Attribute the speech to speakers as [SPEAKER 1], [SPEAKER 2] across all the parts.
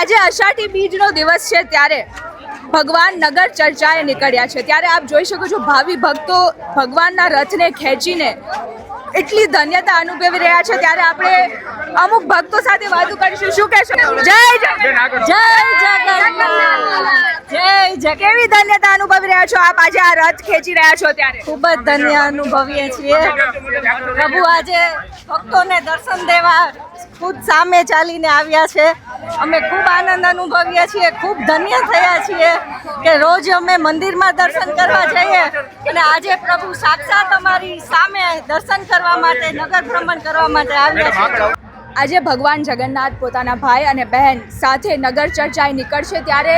[SPEAKER 1] આજે અષાઢી બીજનો દિવસ છે ત્યારે ભગવાન નગર ચર્ચાએ નીકળ્યા છે. ત્યારે આપ જોઈ શકો છો ભાવિ ભક્તો ભગવાનના રથને ખેંચીને એટલી ધન્યતા અનુભવી રહ્યા છે. ત્યારે આપણે અમુક ભક્તો સાથે વાતો કરીશું. શું કહેશો? જય જય જય જગન્નાથ. જય જય. કેવી ધન્યતા અનુભવી રહ્યા છો? આપ આજે આ રથ ખેંચી રહ્યા છો
[SPEAKER 2] ખૂબ જ ધન્ય અનુભવીએ છીએ. પ્રભુ આજે ભક્તોને દર્શન દેવા ખુદ સામે ચાલીને આવ્યા છે. અમે ખૂબ આનંદ અનુભવીએ છીએ. ખૂબ ધન્ય થયા છીએ કે રોજ અમે મંદિરમાં દર્શન કરવા જઈએ અને આજે પ્રભુ સાક્ષાત અમારી સામે દર્શન કરવા માટે, નગર ભ્રમણ કરવા માટે આવ્યા છે.
[SPEAKER 1] આજે ભગવાન જગન્નાથ પોતાના ભાઈ અને બહેન સાથે નગર ચર્ચાએ નીકળશે ત્યારે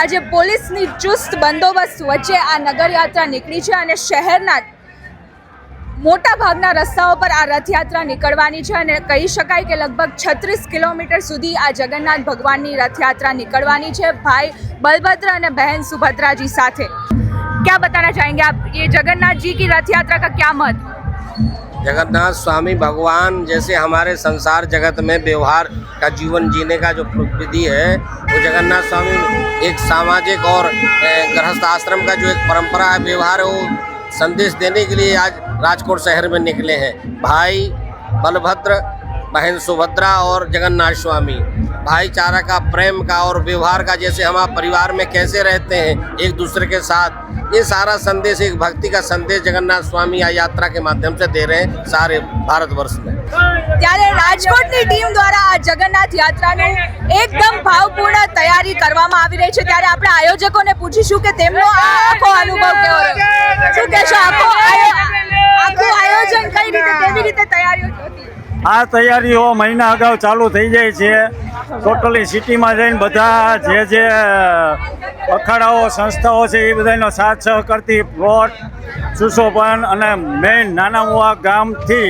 [SPEAKER 1] આજે પોલીસની ચુસ્ત બંદોબસ્ત વચ્ચે આ નગરયાત્રા નીકળી છે અને શહેરના મોટા ભાગના રસ્તાઓ પર આ રથયાત્રા નીકળવાની છે અને કહી શકાય કે લગભગ છત્રીસ કિલોમીટર સુધી આ જગન્નાથ ભગવાનની રથયાત્રા નીકળવાની છે. ભાઈ બલભદ્ર અને બહેન સુભદ્રાજી સાથે. ક્યાં બતાના ચાહેંગે આપ? એ જગન્નાથજી કી રથયાત્રા કા ક્યા મત?
[SPEAKER 3] जगन्नाथ स्वामी भगवान जैसे हमारे संसार जगत में व्यवहार का जीवन जीने का जो विधि है, वो जगन्नाथ स्वामी एक सामाजिक और गृहस्थ आश्रम का जो एक परंपरा है, व्यवहार है, वो संदेश देने के लिए आज राजकोट शहर में निकले हैं। भाई बलभद्र बहन सुभद्रा और जगन्नाथ स्वामी भाईचारा का प्रेम का और व्यवहार का जैसे हम आप परिवार में कैसे रहते हैं एक दूसरे के साथ ये सारा संदेश एक भक्ति का संदेश जगन्नाथ स्वामी आ यात्रा के माध्यम से दे रहे हैं सारे भारतवर्ष में
[SPEAKER 1] ત્યારે રાજકોટની ટીમ દ્વારા આ જગન્નાથ યાત્રાનું એકદમ ભાવપૂર્ણ તૈયારી કરવામાં આવી રહી છે ત્યારે આપણે આયોજકોને પૂછીશું કે તેમનો આ આખો અનુભવ કેવો રહ્યો શું કહેશો આખો આયો- આખું આયોજન કઈ રીતે કેવી રીતે તૈયારીઓ હતી
[SPEAKER 4] આ તૈયારીઓ મહિના અગાઉ ચાલુ થઈ જાય છે. ટોટલી સિટીમાં જઈને બધા જે જે અખાડાઓ, સંસ્થાઓ છે, એ બધાનો સાથ સહકારથી પ્લોટ સુશોભન અને મેઇન નાના મોવા ગામથી,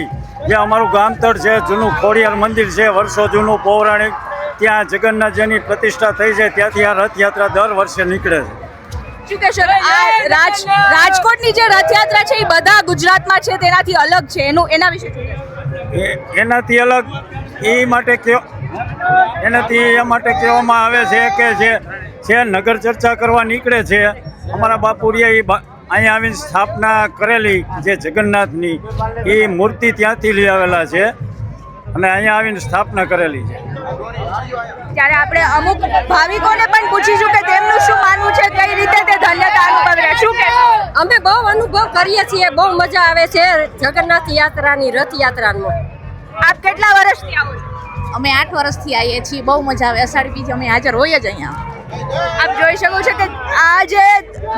[SPEAKER 4] જે અમારું ગામતળ છે, જૂનું ખોડિયાર મંદિર છે, વર્ષો જૂનું પૌરાણિક, ત્યાં જગન્નાથજીની પ્રતિષ્ઠા થઈ છે ત્યાંથી આ રથયાત્રા દર વર્ષે નીકળે છે.
[SPEAKER 1] રાજકોટની જે રથયાત્રા છે, એ બધા ગુજરાતમાં છે, તેનાથી અલગ છે. એનું, એના વિશે?
[SPEAKER 4] એ એનાથી અલગ એ માટે કયો એનાથી એ માટે કહેવામાં આવે છે કે જે જે નગર ચર્ચા કરવા નીકળે છે. અમારા બાપુરિયા એ અહીંયા આવીને સ્થાપના કરેલી જે જગન્નાથની એ મૂર્તિ ત્યાંથી લઈ આવેલા છે અને અહીંયા આવીને સ્થાપના કરેલી છે.
[SPEAKER 1] ત્યારે આપણે અમુક ભાવિકોને પણ પૂછીશું કે તેમનું શું માનવું છે, કઈ રીતે તે ધન્યતા અનુભવી રહ્યા શું કહેશો
[SPEAKER 2] અમે બહુ અનુભવ કરીએ છીએ, બહુ મજા આવે છે જગન્નાથ યાત્રાની, રથયાત્રાનો.
[SPEAKER 1] આપ કેટલા વર્ષથી આવો
[SPEAKER 5] અમે આઠ વર્ષથી આવીએ છીએ, બહુ મજા આવે, અષાઢી બીજ અમે હાજર હોઈએ જ અહીંયા.
[SPEAKER 1] આપ જોઈ શકો છો કે આ જે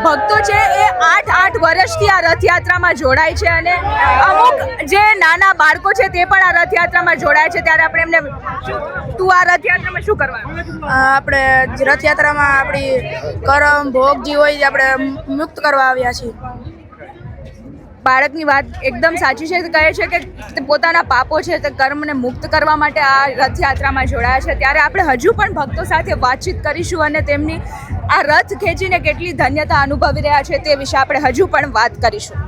[SPEAKER 1] ભક્તો છે એ આઠ આઠ વર્ષથી આ રથયાત્રામાં જોડાય છે અને અમુક જે નાના બાળકો છે તે પણ આ રથયાત્રામાં જોડાય છે. ત્યારે આપણે એમને તું આ રથયાત્રામાં શું કરવાનું
[SPEAKER 6] આપણે રથયાત્રામાં આપણી કરમ ભોગ જે હોય આપણે મુક્ત કરવા આવ્યા છીએ.
[SPEAKER 1] બાળકની વાત એકદમ સાચી છે કહે છે કે પોતાના પાપો છે તે કર્મને મુક્ત કરવા માટે આ રથયાત્રામાં જોડાયા છે. ત્યારે આપણે હજુ પણ ભક્તો સાથે વાતચીત કરીશું અને તેમની આ રથ ખેંચીને કેટલી ધન્યતા અનુભવી રહ્યા છે તે વિશે આપણે હજુ પણ વાત કરીશું.